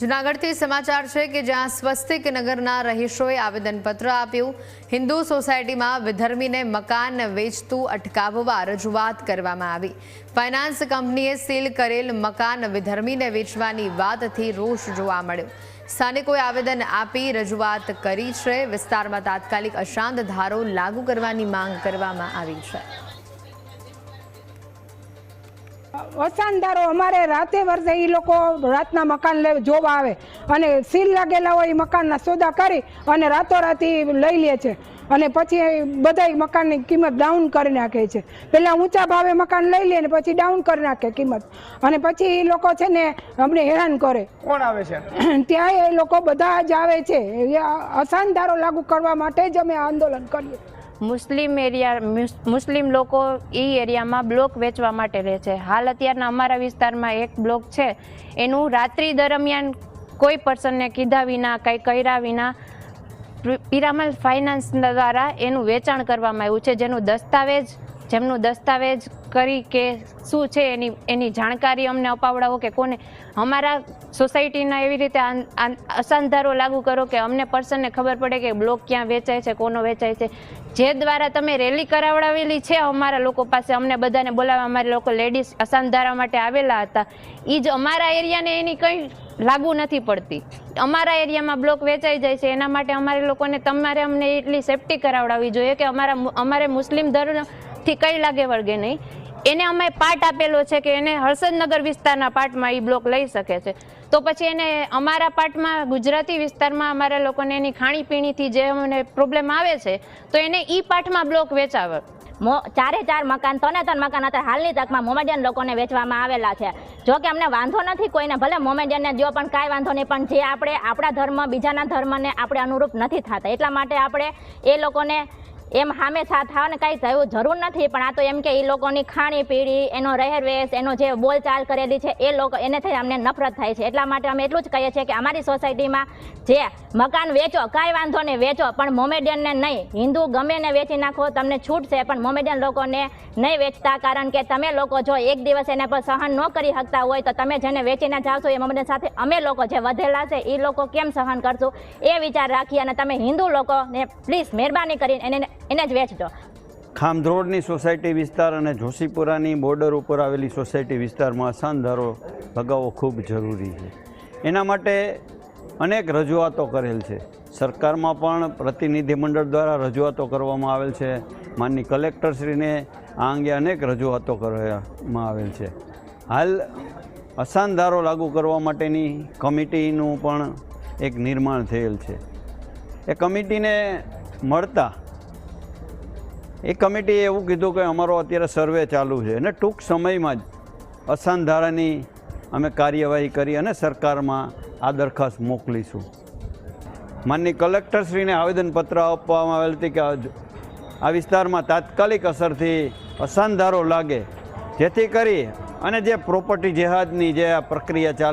જુનાગઢથી સમાચાર છે કે જ્યાં સ્વસ્તિક નગરના રહીશોએ આવેદનપત્ર આપ્યું, હિન્દુ સોસાયટીમાં વિધર્મીને મકાન વેચતું અટકાવવા રજૂઆત કરવામાં આવી. ફાઇનાન્સ કંપનીએ સીલ કરેલ મકાન વિધર્મીને વેચવાની વાતથી રોષ જોવા મળ્યો. સ્થાનિકોએ આવેદન આપી રજૂઆત કરી છે. વિસ્તારમાં તાત્કાલિક અશાંત ધારો લાગુ કરવાની માંગ કરવામાં આવી છે. વસાનદારો અમારે રાતે વર્ષે એ લોકો રાતના મકાન લે જોવા આવે. અને સીલ લાગેલા હોય એ મકાનના સોદા કરી અને રાતોરાત લઈ લે છે. અને પછી બધા મકાનની કિંમત ડાઉન કરી નાખે છે. પહેલાં ઊંચા ભાવે મકાન લઈ લે ને પછી ડાઉન કરી નાખે કિંમત. અને પછી એ લોકો છે ને અમને હેરાન કરે. કોણ આવે છે? ત્યાં એ લોકો બધા જ આવે છે. એ અસાનધારો લાગુ કરવા માટે જ અમે આંદોલન કરીએ. મુસ્લિમ એરિયા, મુસ- મુસ્લિમ લોકો એ એરિયામાં બ્લોક વેચવા માટે રહે છે. હાલ અત્યારના અમારા વિસ્તારમાં એક બ્લોક છે. એનું રાત્રિ દરમિયાન કોઈ પર્સનને કીધા વિના, કંઈ કર્યા વિના પિરામલ ફાઇનાન્સ દ્વારા એનું વેચાણ કરવામાં આવ્યું છે. જેનું દસ્તાવેજ જેમનું દસ્તાવેજ કરી કે શું છે એની એની જાણકારી અમને અપાવડાવો કે કોને. અમારા સોસાયટીના એવી રીતે અસાંધારો લાગુ કરો કે અમને પર્સનને ખબર પડે કે બ્લોક ક્યાં વેચાય છે, કોનો વેચાય છે. જે દ્વારા તમે રેલી કરાવડાવેલી છે, અમારા લોકો પાસે અમને બધાને બોલાવવા અમારે લોકો લેડીઝ અસાંધારા માટે આવેલા હતા. એ જ અમારા એરિયાને એની કંઈ લાગુ નથી પડતી. અમારા એરિયામાં બ્લોક વેચાઈ જાય છે, એના માટે અમારે લોકોને તમારે અમને એટલી સેફટી કરાવડાવવી જોઈએ કે અમારા અમારે મુસ્લિમ ધર્મથી કઈ લાગે વળગે નહીં. એને અમે પાર્ટ આપેલો છે કે એને હર્ષદનગર વિસ્તારના પાર્ટમાં એ બ્લોક લઈ શકે છે. તો પછી એને અમારા પાર્ટમાં ગુજરાતી વિસ્તારમાં અમારા લોકોને એની ખાણીપીણીથી જે અમને પ્રોબ્લેમ આવે છે, તો એને ઈ પાર્ટમાં બ્લોક વેચાવે. મો- ચારે ચાર મકાન ત્રણે ત્રણ મકાન અત્યારે હાલની તકમાં મોમેડિયન લોકોને વેચવામાં આવેલા છે. જો કે અમને વાંધો નથી કોઈને, ભલે મોમેડિયનને જો પણ કાંઈ વાંધો નહીં, પણ જે આપણે આપણા ધર્મ, બીજાના ધર્મને આપણે અનુરૂપ નથી થતા. એટલા માટે આપણે એ લોકોને એમ સામે થવાને કાંઈ થયું જરૂર નથી, પણ આ તો એમ કે એ લોકોની ખાણી પીણી, એનો રહેરવેશ, એનો જે બોલચાલ કરેલી છે, એ લોકો એને થઈ અમને નફરત થાય છે. એટલા માટે અમે એટલું જ કહીએ છીએ કે અમારી સોસાયટીમાં જે મકાન વેચો, કાંઈ વાંધો નહીં વેચો, પણ મોમેડિયનને નહીં. હિન્દુ ગમે ને વેચી નાખો, તમને છૂટ છે, પણ મોમેડિયન લોકોને નહીં વેચતા, કારણ કે તમે લોકો જો એક દિવસ એને પર સહન ન કરી શકતા હોય, તો તમે જેને વેચીને જાવશો, એ મોમેડિયન સાથે અમે લોકો જે વધેલા છે એ લોકો કેમ સહન કરશું? એ વિચાર રાખી અને તમે હિન્દુ લોકોને પ્લીઝ મહેરબાની કરીને એને એને જ વેચજો ખામધ્રોડની સોસાયટી વિસ્તાર અને જોશીપુરાની બોર્ડર ઉપર આવેલી સોસાયટી વિસ્તારમાં અસાનધારો લગાવવો ખૂબ જરૂરી છે. એના માટે અનેક રજૂઆતો કરેલ છે. સરકારમાં પણ પ્રતિનિધિમંડળ દ્વારા રજૂઆતો કરવામાં આવેલ છે. માનની કલેક્ટરશ્રીને આ અંગે અનેક રજૂઆતો કરવામાં આવેલ છે. હાલ અસાનધારો લાગુ કરવા માટેની કમિટીનું પણ એક નિર્માણ થયેલ છે. એ કમિટીને મળતા એ કમિટીએ એવું કીધું કે અમારો અત્યારે સર્વે ચાલુ છે અને ટૂંક સમયમાં જ અસાનધારાની અમે કાર્યવાહી કરી અને સરકારમાં આ દરખાસ્ત મોકલીશું. માનની કલેક્ટરશ્રીને આવેદનપત્ર આપવામાં આવેલ હતી કે આ- આ વિસ્તારમાં તાત્કાલિક અસરથી અસાનધારો લાગે, જેથી કરી અને જે પ્રોપર્ટી જેહાદની જે આ પ્રક્રિયા ચાલી